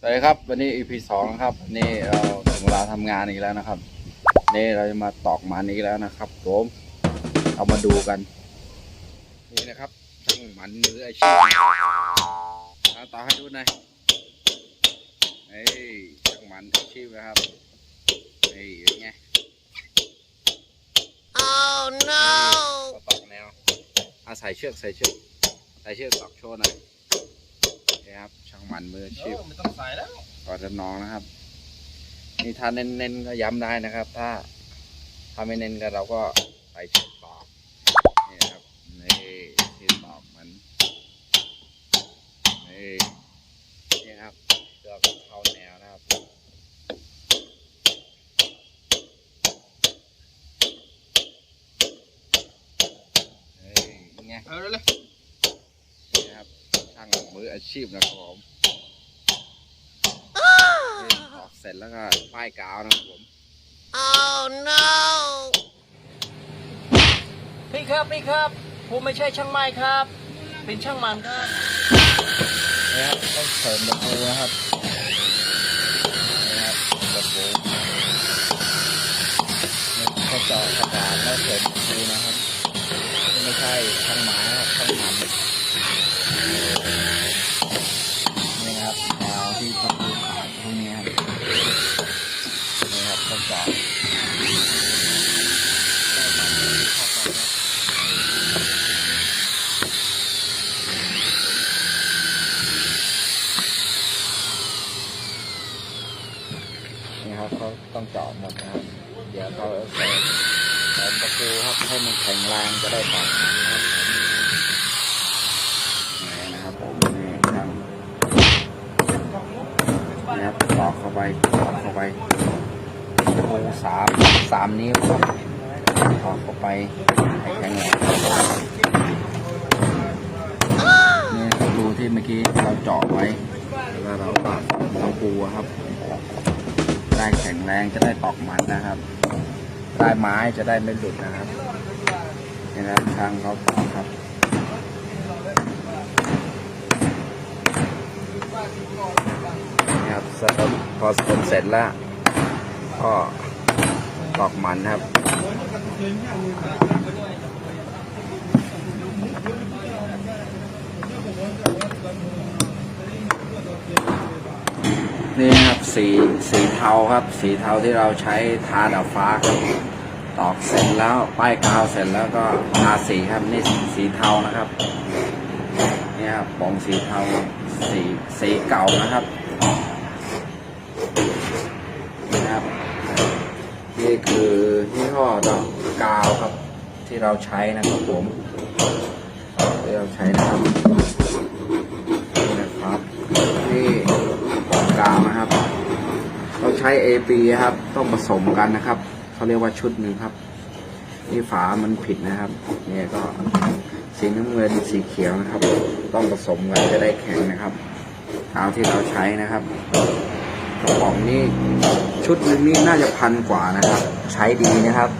สวัสดีครับวันนี้ EP สองนะครับวันนี่เราถึงเวลาทำงานอีกแล้วนะครับ นี่เราจะมาตอกมันอีกแล้วนะครับผมเอามาดูกัน นี่นะครับช่างมันมืออาชีพเอาต่อให้ดูหน่อยเฮ้ยช่างมันอาชีพนะครับเฮ้ยเป็นไง Oh no! ก็ตอกแนวอาใส่เชือกใส่เชือกใส่เชือกตอกโชว์หน่อย นี่ครับช่างมันมืออาชีพไม่ต้องใส่แล้วก่อนจะนองนะครับนี่ถ้าเน้นๆก็ย้ำได้นะครับ ถ้าถ้าไม่เน้นก็เราก็ใส่ชุดตอกนี่นะครับนี่ที่ตอกมันนี่นี่ครับเชือกเข้าแนวนะครับเฮ้ยเป็นไงเอาเลยเลยนี่ครับ ช่างมืออาชีพนะครับผมนี่ตอกเสร็จแล้วก็ป้ายกาวนะครับผม Oh no! พี่ครับพี่ครับ ผมไม่ใช่ช่างไม้ครับ เป็นช่างมันครับนี่ครับต้องเสริมตะปูนะครับนี่ครับตะปูนี่เขาเจาะกระดานแล้วเสริมตะปูนะครับนี่ไม่ใช่ช่างไม้ครับช่างมันนี่ครับแนวที่ตะปูขาดพวกนี้ครับนี่ครับเขาเจาะ ครับเขาต้องเจาะหมดนะครับ เดี๋ยวเขาเติมเสริมตะปูครับให้มันแข็งแรงจะได้ต่อนะครับนี่นะครับผมนี่ครับนี่ครับตอกเข้าไปตอกเข้าไปปูสามสามนิ้วครับตอกเข้าไปให้แข็งแรงนี่รูที่เมื่อกี้เราเจาะไว้แล้วเราก็ตะปูครับ ได้แข็งแรงจะได้ตอกมันนะครับ ได้ไม้จะได้ไม่หลุดนะครับนี่นะทางเขาตอกครับนี่ครับสร็จพอสมเสร็จแล้วก็ตอกมันครับ นี่ครับสีสีเทาครับ สีเทาที่เราใช้ทาดับฟ้าครับตอกเสร็จแล้วป้ายกาวเสร็จแล้วก็ทาสีครับนี่สีเทานะครับนี่ครับปองสีเทาสีสีเก่านะครับนี่นะครับ นี่คือยี่ห้อดอกกาวครับ ที่เราใช้นะครับผมที่เราใช้นะครับนี่นะครับนี่ กาวนะครับ ใช้ AP ครับ ต้องผสมกันนะครับเขาเรียกว่าชุดหนึ่งครับ นี่ฝามันผิดนะครับ เนี่ยก็สีน้ำเงินสีเขียวนะครับ ต้องผสมกันจะได้แข็งนะครับกาวที่เราใช้นะครับกระป๋องนี้ชุดหนึงนี่น่าจะพันกว่านะครับ ใช้ดีนะครับ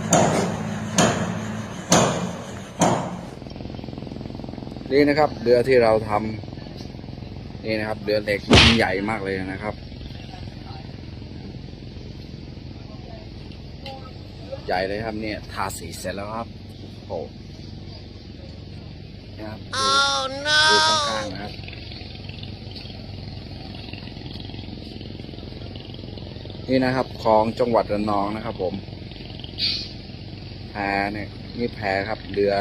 นี่นะครับเรือที่เราทำนี่นะครับเรือเหล็กมันใหญ่มากเลยนะครับ ใหญ่เลยครับเนี่ยทาสีเสร็จแล้วครับโอ้นะครับดู Oh ดูข้าง no! ๆนะครับนี่นะครับคลองจังหวัดระนองนะครับ ผมแพเนี่ยนี่แพครับเรือ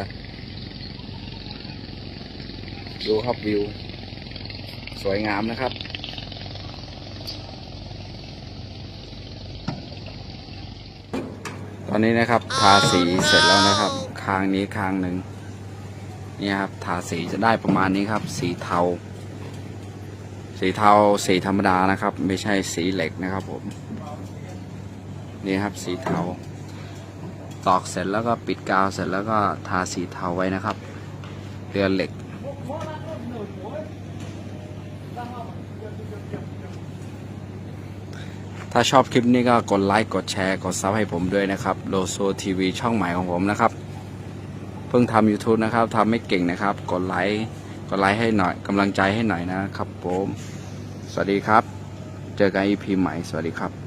ดูครับวิว สวยงามนะครับ อนนี้นะครับ ทาสีเสร็จแล้วนะครับ คางนี้คางหนึ่งนี่ครับ ทาสีจะได้ประมาณนี้ครับ สีเทา สีเทาสีธรรมดานะครับ ไม่ใช่สีเหล็กนะครับผม นี่ครับสีเทา ตอกเสร็จแล้วก็ปิดกาวเสร็จแล้วก็ทาสีเทาไว้นะครับ เรือเหล็ก ถ้าชอบคลิปนี้ก็กดไลค์กดแชร์กดซับให้ผมด้วยนะครับโลโซทีวีช่องใหม่ของผมนะครับ เพิ่งทำ YouTube นะครับทำไม่เก่งนะครับ กดไลค์กดไลค์ให้หน่อยกำลังใจให้หน่อยนะครับผม สวัสดีครับ เจอกันอีพีใหม่ สวัสดีครับ